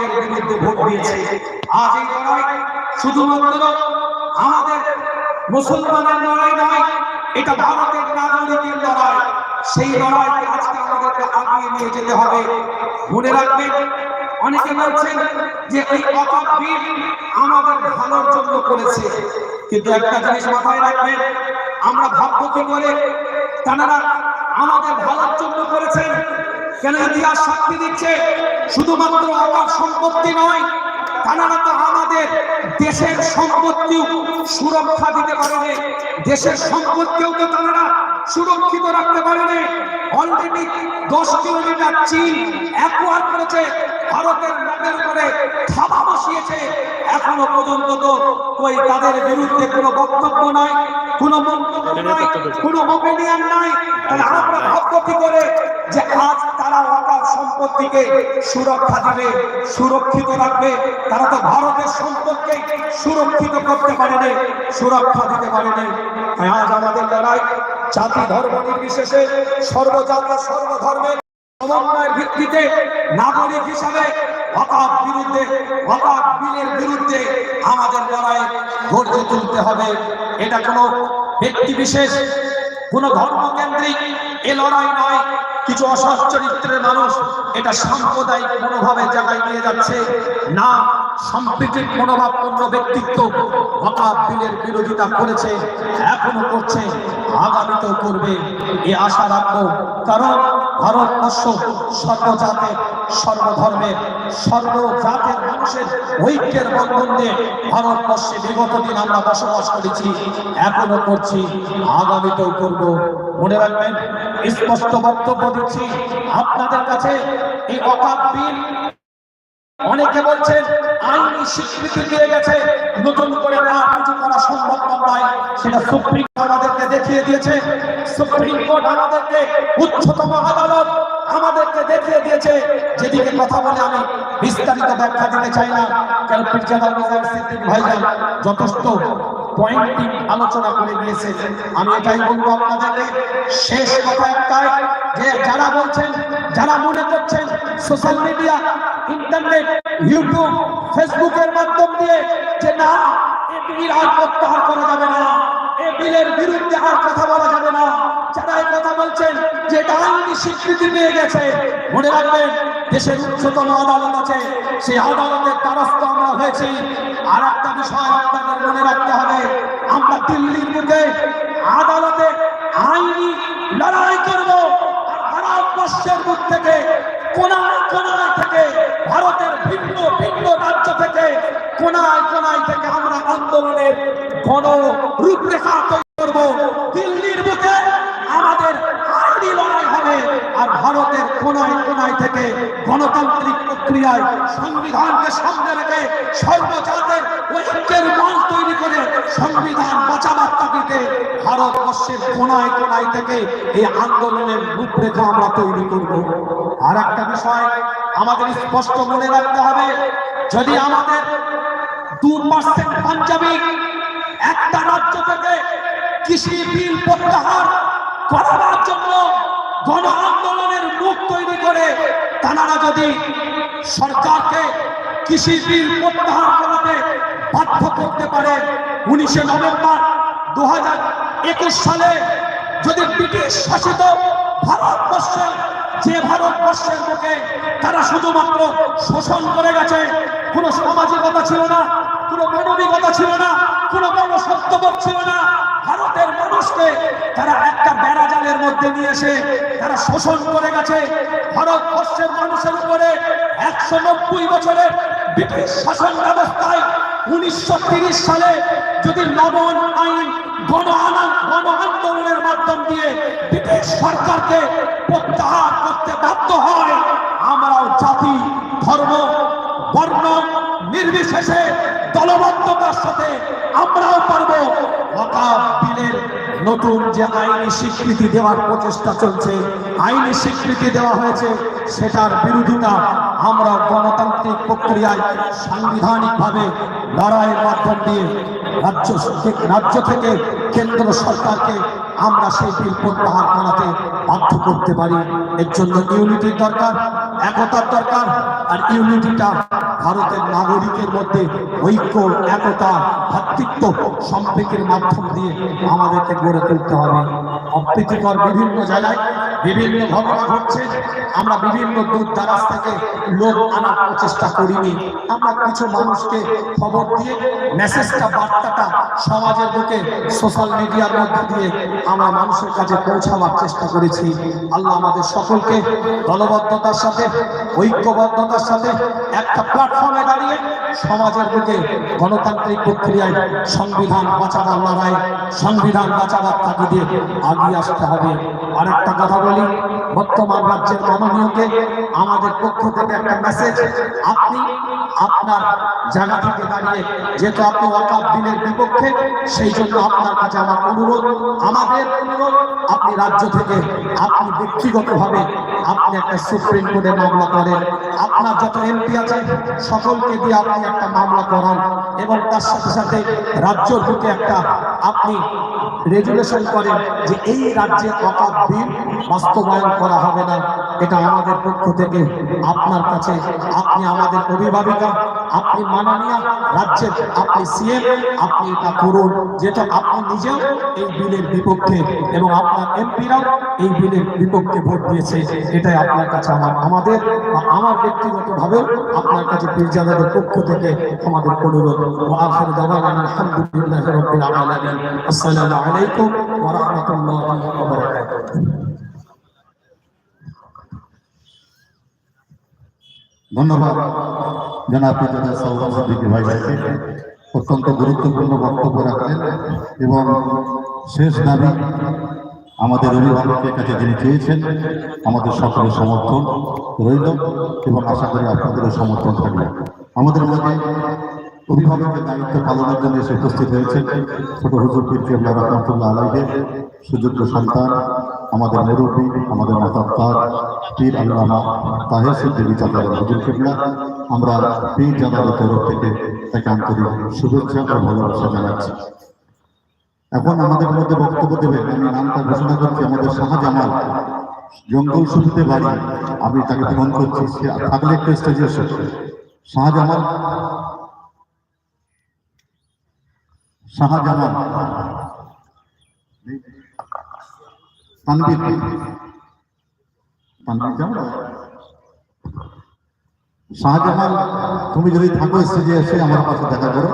বিলের বিরুদ্ধে ভোট দিয়েছে। আজ এই লড়াই শুধুমাত্র আমাদের মুসলমানের লড়াই নয়, এটা ভারতের নাগরিকের লড়াই। সেই লড়াইকে আজকে আমাদেরকে আগিয়ে নিয়ে যেতে হবে। মনে রাখবেন, অনেকে বলছেন যে এই বিল আমাদের ভালোর জন্য করেছে। কিন্তু একটা জিনিস মাথায় রাখবেন, আমরা ভাববো কি করে? তারা আমাদের ভালোর জন্য করেছেন কেন ইতিহাস সাক্ষী দিচ্ছে। শুধুমাত্র আমার সম্পত্তি নয় তারা তো আমাদের দেশের সম্পত্তিও সুরক্ষা দিতে পারেনি দেশের সম্পত্তিও তো তারা সুরক্ষিত রাখতে পারেনি অলরেডি দশ কিলোমিটার চীন অ্যাকোয়ার করেছে ভারতের নামের উপরে থাবা বসিয়েছে। এখনও পর্যন্ত তো ওই তাদের বিরুদ্ধে কোনো বক্তব্য নাই কোনো মন্তব্য নাই কোনো ওপিনিয়ন নাই। আমরা কি করে যে আজ সম্পত্তিকে সুরক্ষা দিবে, সুরক্ষিত রাখবে। তারা তো ভারতের সম্পদকে সুরক্ষিত করতে পারেনি, সুরক্ষা দিতে পারেনি। আজ আমাদের লড়াই জাতি ধর্ম নির্বিশেষে সর্বজাতি সর্বধর্মের সমন্বয়ের ভিত্তিতে নাগরিক হিসাবে অকাপ বিরুদ্ধে অকাপ বিলের বিরুদ্ধে আমাদের লড়াই গড়ে তুলতে হবে। এটা কোনো ব্যক্তি বিশেষ, কোন ধর্মকেন্দ্রিক এ লড়াই নয়। কিছু অসৎ চরিত্রের মানুষ এটা সাম্প্রদায়িক মনোভাবের জায়গায় নিয়ে যাচ্ছে। না সম্প্রীতির মনোভাবপূর্ণ ব্যক্তিত্ব হকাব বিলের বিরোধিতা করেছে, এখনও করছে, আগামীতেও করবে, এ আশা রাখব। কারণ ভারতবর্ষ সর্বজাতের, সর্বধর্মের, সর্বজাতের মানুষের ঐক্যের বন্ধন দিয়ে ভারতবর্ষে বিগত দিন আমরা বসবাস করেছি, এখনও করছি, আগামীতেও করব। মনে রাখবেন, স্পষ্ট বক্তব্য দিচ্ছি আপনাদের কাছে। এই অকাপ বিল অনেকে বলছেন, আইনি স্বীকৃতি দিয়ে গেছে, নতুন করে কিছু করা সম্ভব নয়। সেটা সুপ্রিম কোর্ট আমাদেরকে দেখিয়ে দিয়েছে। সুপ্রিম কোর্ট আমাদেরকে উচ্চতম আদালত আমাদেরকে দেখিয়ে দিয়েছে। যেদিকে কথা বলে আমি বিস্তারিত ব্যাখ্যা দিতে চাই না। কারণ পিরজাদা ভাইজান যথেষ্ট পয়েন্টিং আলোচনা করে দিয়েছে আমি এটাই বলব আপনাদেরকে, শেষ কথা একটাই, যে যারা বলছেন, যারা মনে করছেন সোশ্যাল মিডিয়া ইন্টারনেট ইউটিউব ফেসবুকের মাধ্যম দিয়ে যে না প্রত্যাহার করা যাবে না। এ বিলের বিরুদ্ধে আর কথা বলা যাবে না। যারা কথা বলছেন, যে এটা আইনি স্বীকৃতি পেয়ে গেছে, মনে রাখবেন, দেশের উচ্চতম আদালত আছে। সেই আদালতের দ্বারস্থ আমরা হয়েছি। আর একটা বিষয় আপনাদের মনে রাখতে হবে। আমরা দিল্লির বুকে আদালতে আইনি লড়াই করব। ভারতবর্ষের বুক থেকে, কোনায় কোনায় থেকে, ভারতের ভিন্ন ভিন্ন রাজ্য থেকে কোনায় আন্দোলনের গণ রূপরেখা করব। দিল্লির বুকে আমাদের লড়াই হবে আর ভারতের কোনায় কোনায় থেকে গণতান্ত্রিক প্রক্রিয়ায় সংবিধানকে সামনে রেখে সর্বজাতের ঐক্যের মঞ্চ তৈরি করে সংবিধান বাঁচাবার তাগিদে ভারতবর্ষের কোনায় কোনায় থেকে এই আন্দোলনের রূপরেখা আমরা তৈরি করব। আর একটা বিষয় আমাদের স্পষ্ট মনে রাখতে হবে, যদি আমাদের দু পার্সেন্ট পাঞ্জাবি একটা রাজ্য থেকে কৃষি বিল প্রত্যাহার করাবার জন্য গণ আন্দোলনের মুখ তৈরি করে তারা যদি সরকারকে কৃষি বিল প্রত্যাহার করাতে বাধ্য করতে পারে, উনিশে নভেম্বর দু একুশ সালে যদি ব্রিটিশ শাসিত ভারতবর্ষে, যে ভারতবর্ষের বুকে তারা শুধুমাত্র শোষণ করে গেছে, কোনো সামাজিকতা ছিল না কোনো মানবিকতা ছিল না, কোনো মনসত্ববোধ ছিল না। ভারতের মানুষকে তারা একটা বেড়াজালের মধ্যে নিয়ে এসে তারা শোষণ করে গেছে। ভারতবর্ষের মানুষের উপরে একশো নব্বই বছরের ব্রিটিশ শাসন ব্যবস্থায় উনিশশো তিরিশ সালে যদি লবণ আইন গণ গণ আন্দোলনের মাধ্যম দিয়ে ব্রিটিশ সরকারকে প্রত্যাহার করতে বাধ্য হয়, আমরাও জাতি, ধর্ম, বর্ণ নির্বিশেষে দলবদ্ধতার সাথে আমরাও পারব ওয়াকাফ বিলের নতুন যে আইনি স্বীকৃতি দেওয়ার প্রচেষ্টা চলছে, আইনি স্বীকৃতি দেওয়া হয়েছে, সেটার বিরোধিতা আমরা গণতান্ত্রিক প্রক্রিয়ায় সাংবিধানিকভাবে লড়াইয়ের মাধ্যম দিয়ে রাজ্য রাজ্য থেকে কেন্দ্র সরকারকে আমরা সেই বিল প্রত্যাহার করাতে বাধ্য করতে পারি। এর জন্য ইউনিটির দরকার, একতার দরকার, আর ইউনিটিটা ভারতের নাগরিকের মধ্যে ঐক্য, একতা, ভাতৃত্ব সম্পর্কের মাধ্যম দিয়ে আমাদেরকে গড়ে তুলতে হবে। অপ্রীতিকর বিভিন্ন জায়গায় বিভিন্ন ঘটনা ঘটছে, আমরা বিভিন্ন দূর দারাজ থেকে লোক আনার প্রচেষ্টা করিনি। আমরা কিছু মানুষকে খবর দিয়ে মেসেজটা বার্তাটা সমাজের বুকে সোশ্যাল মিডিয়ার মধ্যে দিয়ে আমরা মানুষের কাছে পৌঁছাবার চেষ্টা করেছি। আল্লাহ আমাদের সকলকে দলবদ্ধতার সাথে, ঐক্যবদ্ধতার সাথে একটা প্ল্যাটফর্মে দাঁড়িয়ে সমাজের বুকে গণতান্ত্রিক প্রক্রিয়ায় সংবিধান বাঁচাবার লড়াই সংবিধান বাঁচাবার তাগিদে আগিয়ে আসতে হবে। আরেকটা কথা বলি, বর্তমান রাজ্যের মাননীয়কে আমাদের পক্ষ থেকে একটা মেসেজ আপনি আপনার জায়গা থেকে দাঁড়িয়ে, যেহেতু আপনি ওয়াকাব বিলের বিপক্ষে, সেই জন্য আপনার কাছে আমার অনুরোধ, আমাদের অনুরোধ, আপনি রাজ্য থেকে, আপনি ব্যক্তিগতভাবে আপনি একটা সুপ্রিম কোর্টে মামলা করেন। আপনার যত এমপি আছে, সকলকে দিয়ে আপনি একটা মামলা করান এবং তার সাথে সাথে রাজ্যর বুকে একটা আপনি রেজুলেশন করেন যে এই রাজ্যে অকাপ বিল বাস্তবায়ন করা হবে না, এটা আমাদের পক্ষ থেকে আপনার কাছে, আপনি আমাদের অভিভাবিকা আপনি মাননীয় রাজ্যের, আপনি সিএম, আপনি এটা করুন। যেটা আপনি নিজেও এই বিলের বিপক্ষে এবং আপনার এমপিরাও এই বিলের বিপক্ষে ভোট দিয়েছে, এটাই আপনার কাছে আমার, আমাদের বা আমার ব্যক্তিগতভাবেও আপনার কাছে পীরজাদাদের পক্ষ থেকে আমাদের অনুরোধ। ধন্যবাদ। জনাব সিদ্দিকী ভাই ভাইকে অত্যন্ত গুরুত্বপূর্ণ বক্তব্য রাখলেন এবং শেষ দাবি আমাদের অভিভাবকের কাছে যিনি চেয়েছেন, আমাদের সকলের সমর্থন রইল এবং আশা করি আপনাদেরও সমর্থন থাকবে। আমাদের মধ্যে অভিভাবকের দায়িত্ব পালনের জন্য এসে উপস্থিত হয়েছেন ছোট হুজুর কেবলা রহমতুল্লাহ আলাইদের সুযোগ্য সন্তান, আমাদের মুরব্বী, আমাদের মাতাত্তার পীর আল্লামা তাহের সিদ্দিকী চাঁদারের হুজুর কেবলা আমরা পীর জাদারের তরফ থেকে তাকে আন্তরিক শুভেচ্ছা ও ভালোবাসা জানাচ্ছি। এখন আমাদের মধ্যে বক্তব্য দেবেন, আমি নামটা ঘোষণা করছি, আমাদের শাহজামাল জঙ্গল শুরুতে বাড়ি, আমি তাকে ফোন করছি, সে থাকলে একটু স্টেজে এসে। শাহজামাল শাহজামাল তানবীর তানবীর জামাল? শাহজামাল তুমি যদি থাকো স্টেজে এসে আমার পাশে দেখা করো।